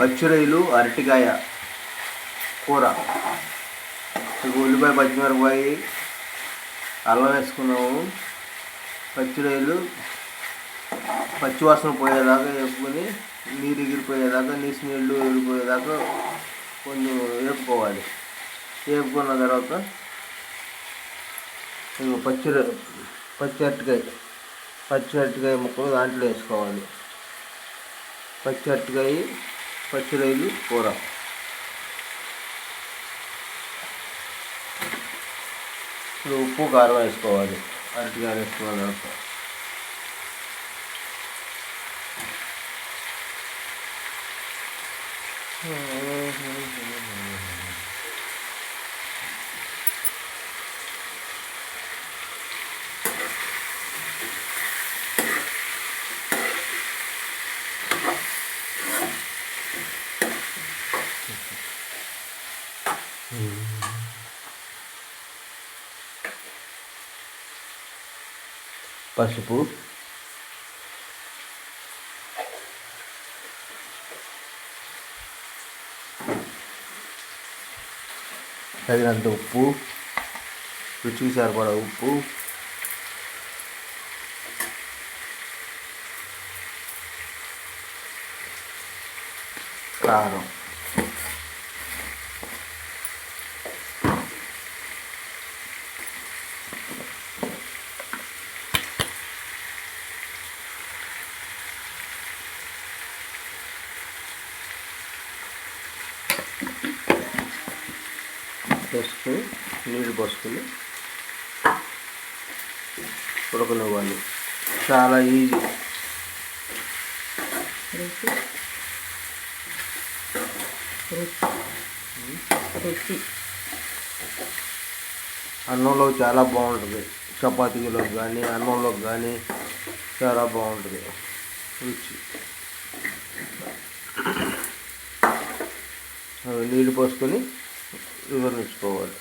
పచ్చిరొయ్యలు అరటికాయ కూర. ఇక ఉల్లిపాయ పచ్చిమిరపకాయ అల్లం వేసుకున్నాము. పచ్చిరొయ్యలు పచ్చివాసన పోయేదాకా వేపుకొని నీరు ఎగిరిపోయేదాకా నీసు నీళ్ళు ఎగిరిపోయేదాకా కొంచెం వేపుకోవాలి. వేపుకున్న తర్వాత పచ్చి పచ్చి అరటికాయ పచ్చి అరటికాయ ముక్కలు దాంట్లో వేసుకోవాలి. పచ్చి అరటికాయ పచ్చి రొయ్యలు కూర ఇప్పుడు ఉప్పు కారం వేసుకోవాలి అరటికాయ వేసుకున్న తర్వాత పసుపు తగినంత ఉప్పు రుచికి సరిపడా ఉప్పు కారం వేసుకుని నీళ్ళు పోసుకుని ఉడకనివ్వాలి. చాలా ఈజీ. రుచి. అన్నంలో చాలా బాగుంటుంది. చపాతీలోకి కానీ అన్నంలోకి కానీ చాలా బాగుంటుంది. రుచి. నీళ్ళు పోసుకొని వివరించుకోవాలి.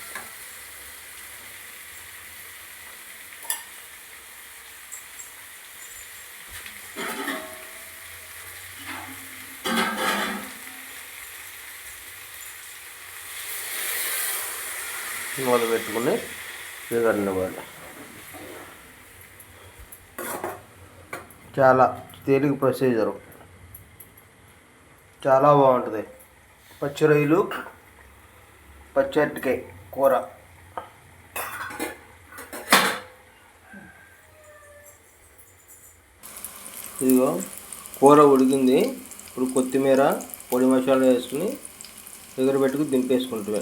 మొదలు పెట్టుకుని వివరణివ్వాలి చాలా తేలిక ప్రొసీజరు. చాలా బాగుంటుంది. పచ్చి రొయ్యలు పచ్చి అరటికాయ కూర. ఇదిగో కూర ఉడికింది. ఇప్పుడు కొత్తిమీర పొడి మసాలా వేసుకుని దగ్గర పెట్టుకుని దింపేసుకుంటామే.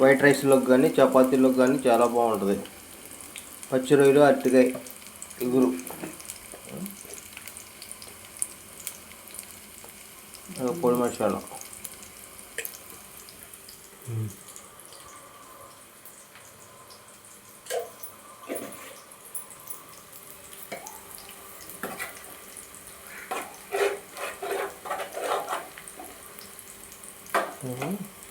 వైట్ రైస్లోకి కానీ చపాతీలోకి కానీ చాలా బాగుంటుంది. పచ్చి రొయ్యలు అరటికాయ ఇగురు అదో పొడి మసాలా Mhm.